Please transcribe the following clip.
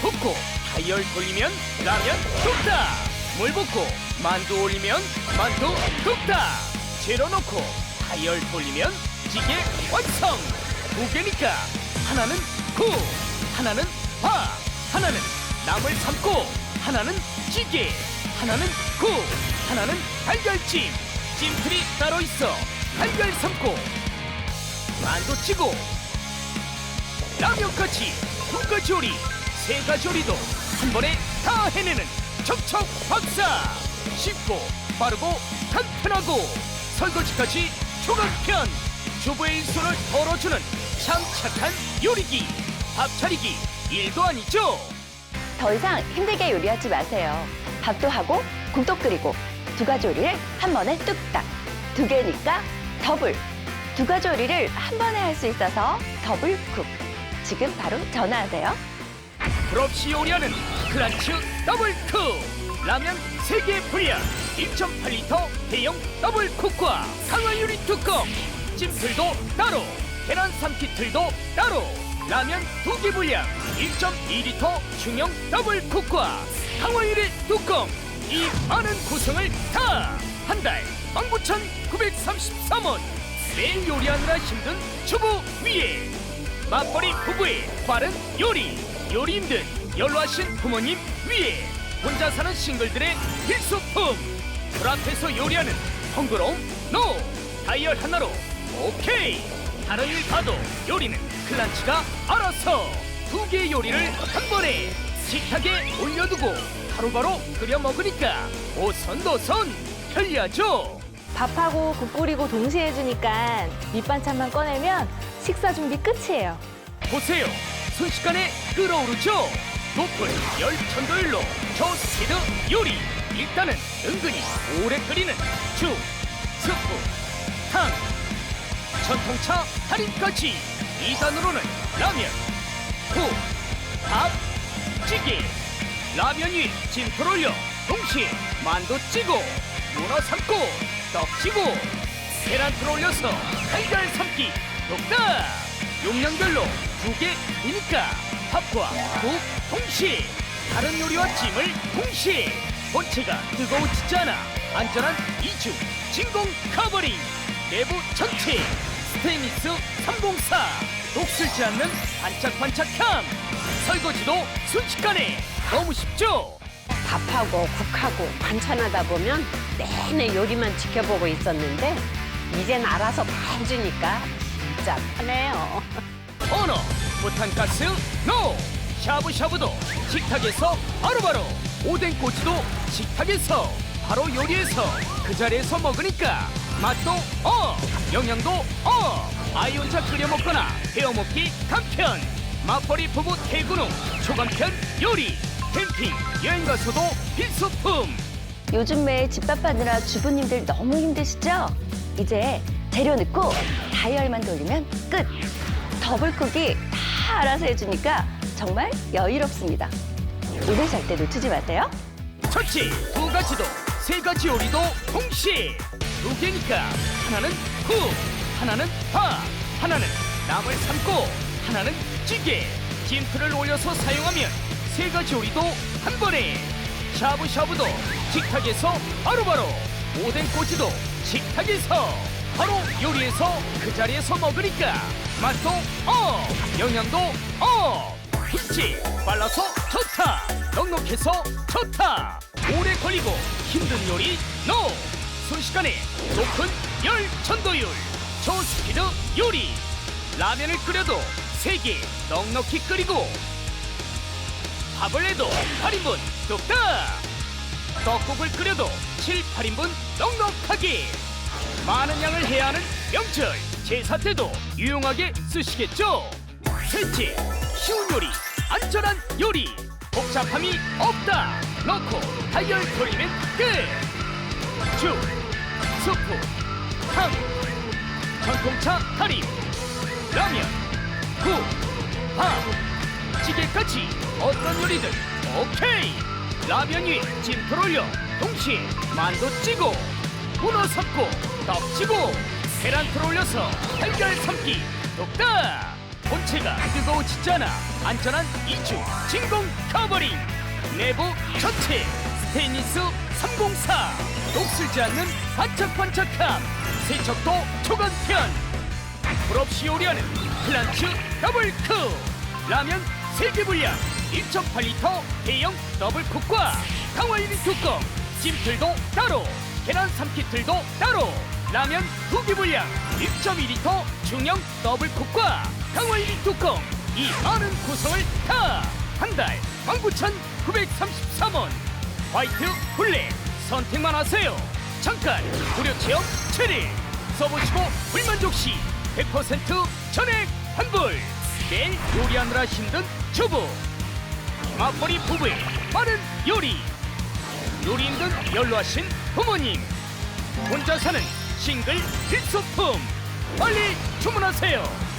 붓고 다이얼 돌리면 라면 뚝딱. 물 붓고 만두 올리면 만두 뚝딱. 재료 넣고 다이얼 돌리면 찌개 완성. 두 개니까 하나는 구. 하나는 파 하나는 나물 삶고 하나는 찌개 하나는 구. 하나는 달걀찜. 찜틀이 따로 있어. 달걀 삶고. 만두 찌고. 라면까지 두 가지 요리 세 가지 요리도 한 번에 다 해내는 척척 박사 쉽고 빠르고 간편하고 설거지까지 초간편 주부의 손을 덜어주는 참 착한 요리기 밥 차리기 일도 아니죠 더 이상 힘들게 요리하지 마세요. 밥도 하고 국도 끓이고 두 가지 요리를 한 번에 뚝딱. 두 개니까 더블. 두 가지 요리를 한 번에 할 수 있어서 더블쿡. 지금 바로 전화하세요. 요리하는 크란츠 더블쿡 라면 3개 분량 1.8리터 대형 더블 쿡과 강화 유리 뚜껑 찜틀도 따로 계란 삶기 틀도 따로 라면 2개 분량 1.2리터 중형 더블 쿡과 강화 유리 뚜껑. 이 많은 구성을 다 한 달 19,933원. 매일 요리하느라 힘든 주부 위에 맞벌이 부부의 빠른 요리 요리 힘든 연로하신 부모님 위에 혼자 사는 싱글들의 필수품 불 앞에서 요리하는 헝그러움 노 다이얼 하나로 오케이 다른 일 봐도 요리는 클란치가 알아서 두 개의 요리를 한 번에 식탁에 올려두고 바로바로 끓여 먹으니까 오선도선 편리하죠 밥하고 국 끓이고 동시에 해주니까 밑반찬만 꺼내면 식사 준비 끝이에요. 보세요. 순식간에 끓어오르죠. 높은 열 천도율로 초스피드 요리. 일단은 은근히 오래 끓이는 죽, 스프, 탕, 전통차 할인까지. 2단으로는 라면, 국, 밥, 찌개, 라면 위에 찜틀 올려 동시에 만두 찌고 문어 삶고 떡 찌고. 계란틀 올려서 달걀 삶기. 똑딱 용량별로 두 개이니까 밥과 국 동시에 다른 요리와 찜을 동시에 본체가 뜨거워지지 않아 안전한 이중 진공 커버링. 내부 전체 스테인리스 304 녹슬지 않는 반짝반짝함. 설거지도 순식간에 너무 쉽죠? 밥하고 국하고 반찬하다 보면 내내 요리만 지켜보고 있었는데 이젠 알아서 다 해주니까 편해요. 언어 부탄가스 노 샤브샤브도 식탁에서 바로바로 오뎅 꼬치도 식탁에서 바로 요리해서 그 자리에서 먹으니까 맛도 어 영양도 어 아이 혼자 끓여 먹거나 데워 먹기 간편 맞벌이 부부 후 초간편 요리 캠핑 여행 가서도 필수품 요즘 매일 집밥 하느라 주부님들 너무 힘드시죠? 이제 재료 넣고 다이얼만 돌리면 끝! 더블쿡이 다 알아서 해주니까 정말 여유롭습니다. 오늘 잘때 놓치지 마세요. 첫째 두 가지도 세 가지 요리도 동시에 두 개니까 하나는 국 하나는 밥 하나는 나물 삶고 하나는 찌개 찜틀을 올려서 사용하면 세 가지 요리도 한 번에 샤브샤브도 식탁에서 바로바로 오뎅 꼬치도 식탁에서 바로 요리해서 그 자리에서 먹으니까 맛도 어 영양도 어. 김치 빨라서 좋다 넉넉해서 좋다. 오래 걸리고 힘든 요리 노. 순식간에 높은 열 천도율 초스피드 요리. 라면을 끓여도 세개 넉넉히 끓이고 밥을 내도 8인분 뚝딱. 떡국을 끓여도 7, 8인분 넉넉하게 많은 양을 해야 하는 명절. 제사 때도 유용하게 쓰시겠죠? 셋째 쉬운 요리 안전한 요리. 복잡함이 없다. 넣고 다이얼 돌리면 끝 죽 수프 탕 전통차 타림 라면 국 밥, 찌개까지 어떤 요리든 오케이. 라면 위에 찜틀 올려 동시에 만두 찌고 문어 삶고 떡 찌고 계란틀 올려서 달걀 삶기. 똑딱 본체가 뜨거워지지 않아 안전한 이중 진공 커버링. 내부 전체 스테인리스 304 녹슬지 않는 반짝반짝함. 세척도 초간편. 풀없이 요리하는 플란츠 더블쿡 라면 3개 분량 1.8리터 대형 더블쿡과 강화유리 뚜껑. 찜틀도 따로 계란 삶기틀도 따로. 라면 2개 분량 1.2리터 중형 더블쿡과 강화유리 뚜껑 이 많은 구성을 다 한 달 19,933원. 화이트 블랙 선택만 하세요. 잠깐 무료 체험 7일 써보시고 불만족 시 100% 전액 환불. 매일 요리하느라 힘든 주부. 맞벌이 부부의 빠른 요리. 요리 힘든 연로하신 부모님 혼자 사는 싱글 필수품 빨리 주문하세요